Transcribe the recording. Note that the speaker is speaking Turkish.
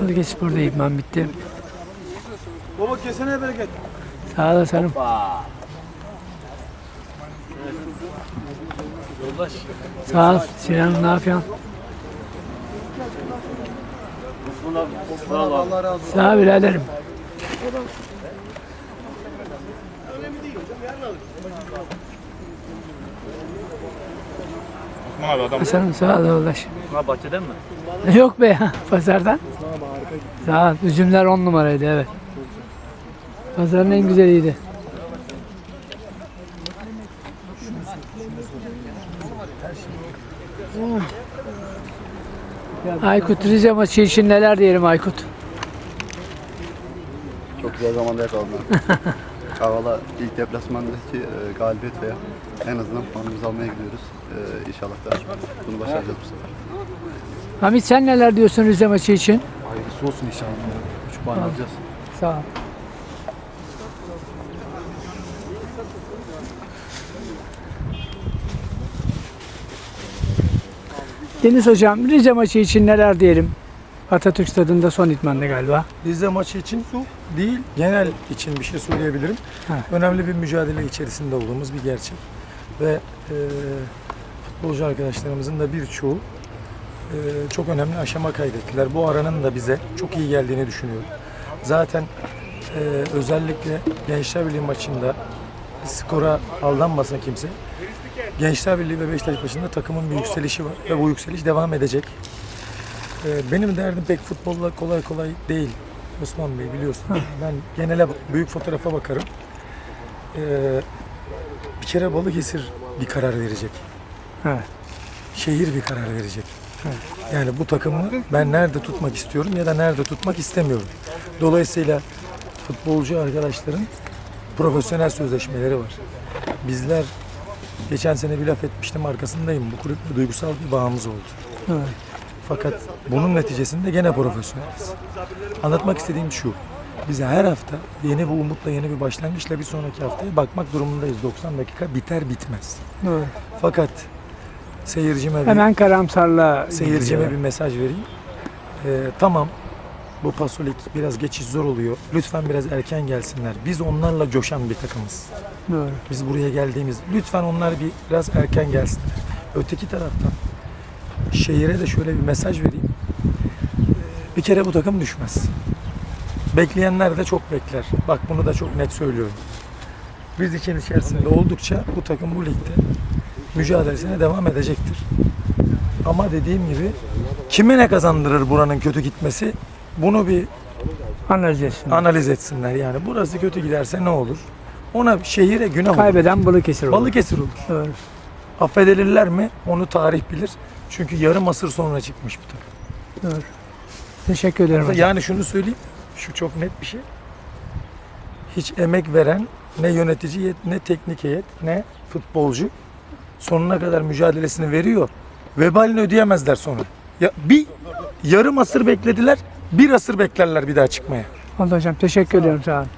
Balıkesir'de idman bitti. Baba kesene bereket. Sağ olasın. Sağ ol. Sinan ne yapıyorsun? Razı olsun. Sağ ol biraderim. Osman abi adam. Hasan'ım sağ ol yoldaş. Ha bahçeden mi? Yok be ya pazardan. Sağ ol. Üzümler on numaraydı evet. Pazarın en güzeliydi. Aykut Rize maçı için neler diyelim Aykut? Çok güzel zamanda yakaladılar. Kavala ilk deplasmandaki e, galibiyet veya en azından puanımızı almaya gidiyoruz. E, inşallah da bunu başaracağız bu sefer. Hamit sen neler diyorsun Rize maçı için? Hayırlısı olsun inşallah. Üç puan alacağız. Sağ ol. Deniz Hocam, Rize maçı için neler diyelim? Atatürk Stadı'nda son itmanda galiba. Rize maçı için değil, genel için bir şey söyleyebilirim. Ha. Önemli bir mücadele içerisinde olduğumuz bir gerçek. Ve e, futbolcu arkadaşlarımızın da birçoğu e, çok önemli aşama kaydettiler. Bu aranın da bize çok iyi geldiğini düşünüyorum. Zaten e, özellikle Gençler Birliği maçında skora aldanmasın kimse. Gençler Birliği ve Beşiktaş maçında takımın bir yükselişi var ve bu yükseliş devam edecek. Ee, Benim derdim pek futbolla kolay kolay değil Osman Bey biliyorsun. Ben genele büyük fotoğrafa bakarım. Ee, bir kere Balıkesir bir karar verecek. Evet. Şehir bir karar verecek. Yani bu takımı ben nerede tutmak istiyorum ya da nerede tutmak istemiyorum. Dolayısıyla futbolcu arkadaşların profesyonel sözleşmeleri var. Bizler geçen sene bir laf etmiştim arkasındayım. Bu kulüple duygusal bir bağımız oldu. Evet. Fakat bunun neticesinde gene profesyoneliz. Anlatmak istediğim şu. Biz her hafta yeni bir umutla, yeni bir başlangıçla bir sonraki haftaya bakmak durumundayız. 90 dakika biter bitmez. Doğru. Fakat seyircime bir, Hemen karamsarla seyircime bir mesaj vereyim. Ee, tamam bu pasolik biraz geçiş zor oluyor. Lütfen biraz erken gelsinler. Biz onlarla coşan bir takımız. Doğru. Biz buraya geldiğimiz lütfen onlar bir biraz erken gelsinler. Öteki taraftan şehire de şöyle bir mesaj vereyim. Ee, Bir kere bu takım düşmez. Bekleyenler de çok bekler. Bak bunu da çok net söylüyorum. Biz için içerisinde oldukça bu takım bu ligde mücadelesine devam edecektir. Ama dediğim gibi kime ne kazandırır buranın kötü gitmesi bunu bir Analiz etsin. analiz etsinler. Yani burası kötü giderse ne olur? Ona şehire günah olur. Kaybeden Balıkesir olur. Balıkesir olur. Doğru. Affedilirler mi? Onu tarih bilir. Çünkü yarım asır sonra çıkmış bu takım. Doğru. Teşekkür ederim hocam. Yani şunu söyleyeyim. Şu çok net bir şey. Hiç emek veren ne yönetici yet- ne teknik heyet ne futbolcu sonuna kadar mücadelesini veriyor. Vebalini ödeyemezler sonra. Ya bir yarım asır beklediler. Bir asır beklerler bir daha çıkmaya. Oldu hocam. Teşekkür ediyorum. Sağ olun.